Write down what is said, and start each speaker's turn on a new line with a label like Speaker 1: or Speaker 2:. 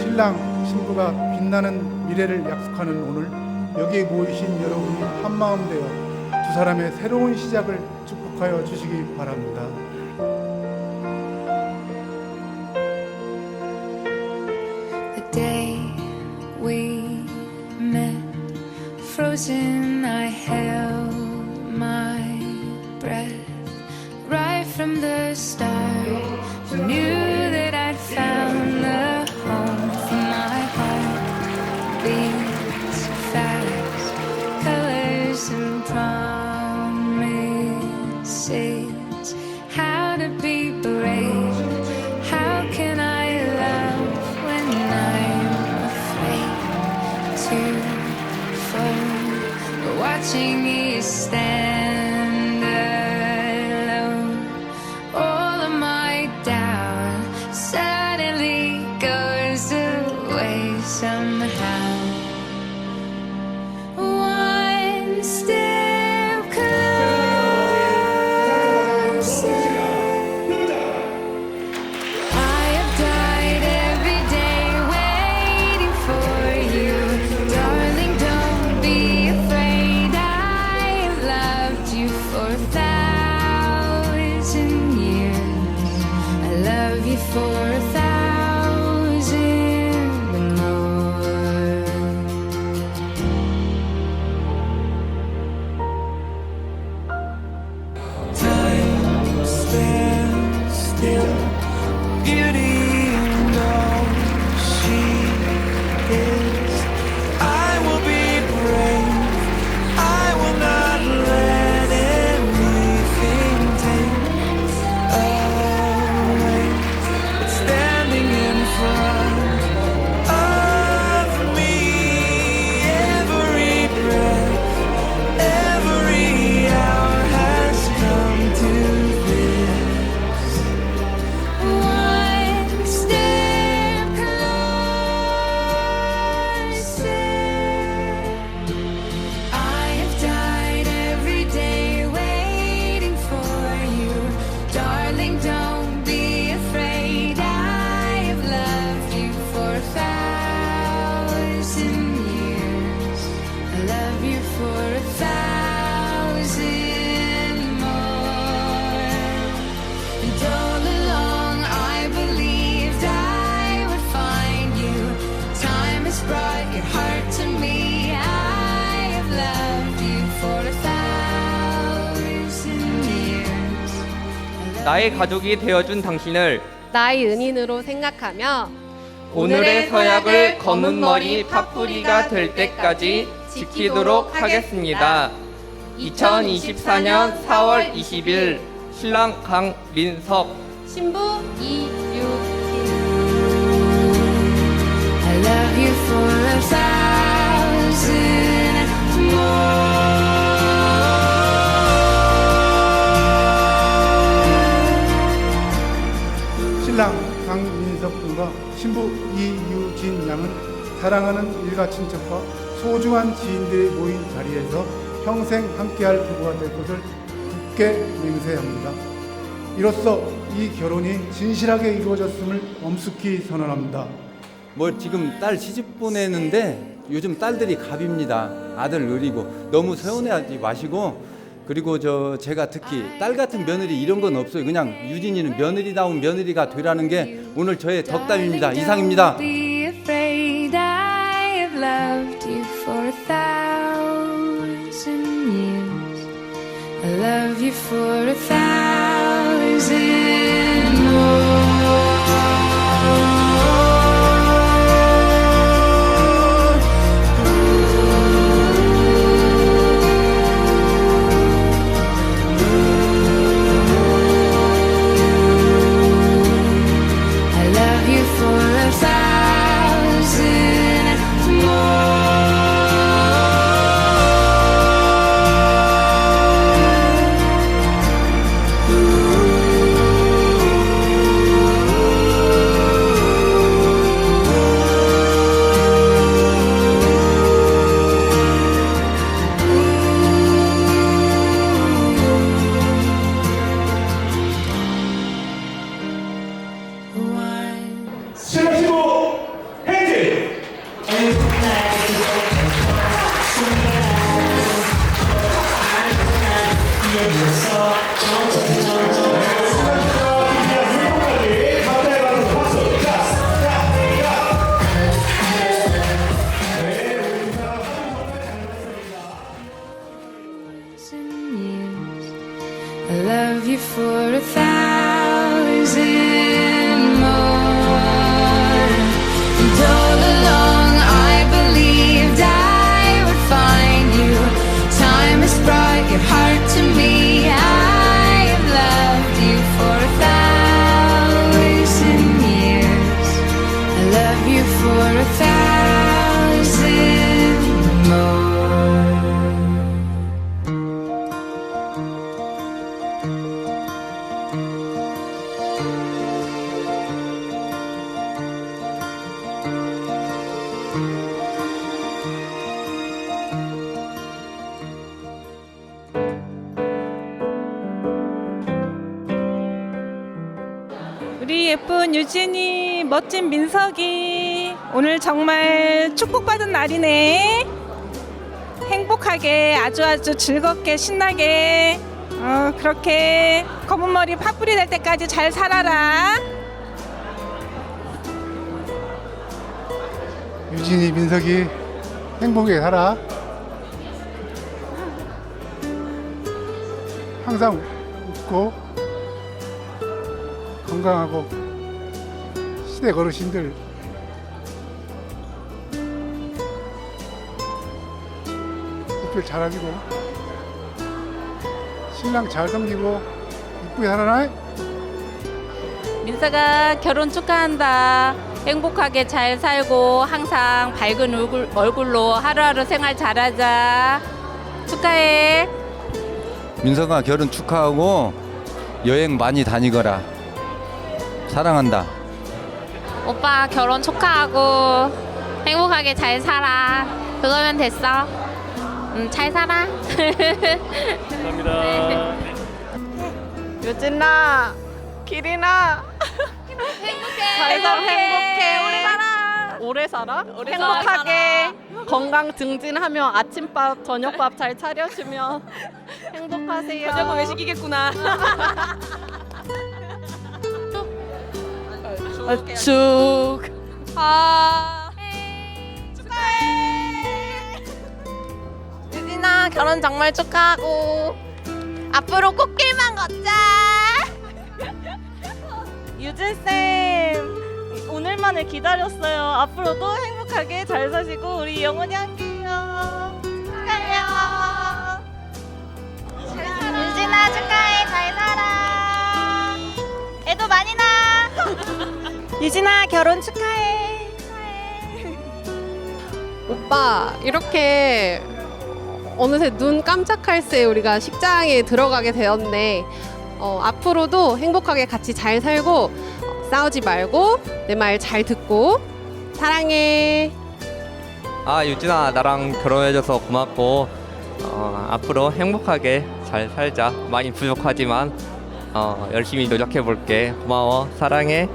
Speaker 1: 신랑 신부가 빛나는 미래를 약속하는 오늘 여기에 모이신 여러분이 한마음 되어 두 사람의 새로운 시작을 축복하여 주시기 바랍니다.
Speaker 2: Frozen, I held somehow.
Speaker 3: 나의 가족이 되어준 당신을
Speaker 4: 나의 은인으로 생각하며
Speaker 3: 오늘의 서약을 검은 머리 파뿌리가 될 때까지 지키도록 하겠습니다. 2024년 4월 20일 신랑 강민석.
Speaker 4: 신부 이유
Speaker 1: 이유진 양은 사랑하는 일가 친척과 소중한 지인들이 모인 자리에서 평생 함께할 부부가 될 것을 굳게 맹세합니다. 이로써 이 결혼이 진실하게 이루어졌음을 엄숙히 선언합니다.
Speaker 5: 뭐 지금 딸 시집 보내는데 요즘 딸들이 갑입니다. 아들 느리고 너무 서운해하지 마시고 그리고 저 제가 특히 딸 같은 며느리 이런 건 없어요. 그냥 유진이는 며느리다운 며느리가 되라는 게 오늘 저의 덕담입니다. 이상입니다.
Speaker 2: Loved you for a thousand years. I love you for a thousand
Speaker 6: 유진이, 멋진 민석이 오늘 정말 축복받은 날이네. 행복하게 아주 아주 즐겁게 신나게 어, 그렇게 검은 머리 파뿌리 될 때까지 잘 살아라.
Speaker 1: 유진이 민석이 행복하게 살아. 항상 웃고 건강하고 시댁 어르신들 특별 잘하기고 신랑 잘 섬기고 이쁘게 살아라.
Speaker 7: 민서가 결혼 축하한다. 행복하게 잘 살고 항상 밝은 얼굴, 얼굴로 하루하루 생활 잘하자. 축하해.
Speaker 5: 민서가 결혼 축하하고 여행 많이 다니거라. 사랑한다.
Speaker 7: 오빠 결혼 축하하고 행복하게 잘 살아. 그거면 됐어. 음, 잘 살아.
Speaker 6: 유진아, 기린아. 잘 살아, 행복해. 오래 살아.
Speaker 8: 오래 살아?
Speaker 6: 오래
Speaker 8: 행복하게 건강 증진하며 아침밥, 저녁밥 잘 차려주며 행복하세요.
Speaker 6: 저녁 외식이겠구나.
Speaker 8: 축.
Speaker 7: 아.
Speaker 4: 유진아 결혼 정말 축하하고 앞으로 꽃길만 걷자.
Speaker 8: 유진 쌤 오늘만을 기다렸어요. 앞으로도 행복하게 잘 사시고 우리 영원히 함께해요. 축하해요.
Speaker 4: 유진아 축하해 잘 살아. 애도 많이 낳아.
Speaker 8: 유진아 결혼 축하해.
Speaker 4: 오빠 이렇게 어느새 눈 깜짝할 새 우리가 식장에 들어가게 되었네. 어, 앞으로도 행복하게 같이 잘 살고 어, 싸우지 말고 내 말 잘 듣고 사랑해.
Speaker 3: 아 유진아 나랑 결혼해줘서 고맙고 어, 앞으로 행복하게 잘 살자 많이 부족하지만 어, 열심히 노력해 볼게 고마워 사랑해